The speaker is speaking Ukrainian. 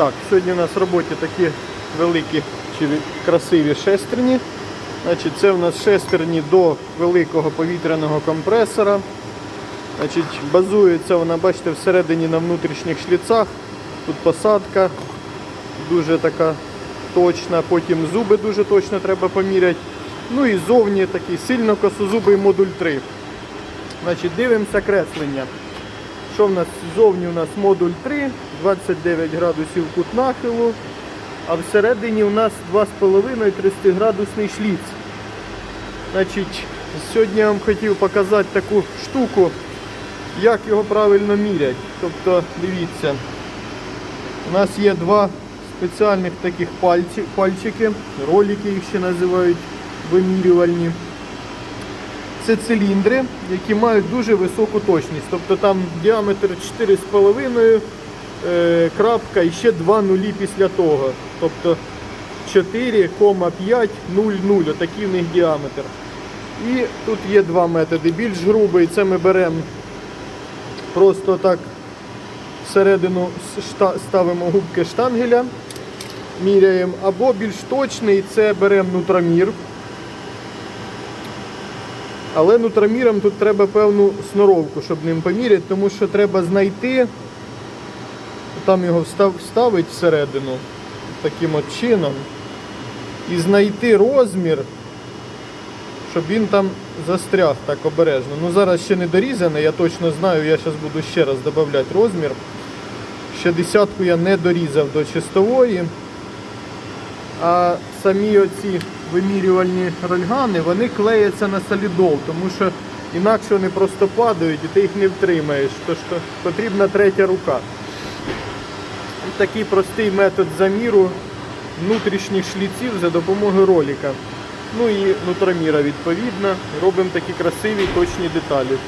Так, сьогодні у нас в роботі такі великі чи красиві шестерні. Значить, це у нас шестерні до великого повітряного компресора. Значить, базується вона, бачите, всередині на внутрішніх шліцах. Тут посадка дуже така точна, потім зуби дуже точно треба поміряти. Ну і зовні такий сильно косозубий модуль 3. Значить, дивимося креслення. Що в нас ззовні у нас модуль 3, 29 градусів кут нахилу, а всередині у нас 2,5 30 градусний шліц. Значить, сьогодні я вам хотів показати таку штуку, як його правильно мірять. Тобто, дивіться, у нас є два спеціальних таких пальчики, ролики їх ще називають вимірювальні. Це циліндри, які мають дуже високу точність. Тобто там діаметр 4,5 е, крапка і ще два нулі після того. Тобто 4,500, отакий в них діаметр. І тут є два методи. Більш грубий, це ми беремо просто так всередину ставимо губки штангеля, міряємо, або більш точний це беремо нутромір. Але нутроміром тут треба певну сноровку, щоб ним поміряти, тому що треба знайти, там його встав, вставити всередину таким от чином і знайти розмір, щоб він там застряг так обережно. Ну зараз ще не дорізаний, я точно знаю, я зараз буду ще раз додавати розмір. Ще десятку я не дорізав до чистової. А самі оці вимірювальні рольгани, вони клеяться на солідол, тому що інакше вони просто падають і ти їх не втримаєш. Тож то потрібна третя рука. Такий простий метод заміру внутрішніх шліців за допомогою роліка. Ну і нутроміра відповідно. Робимо такі красиві точні деталі.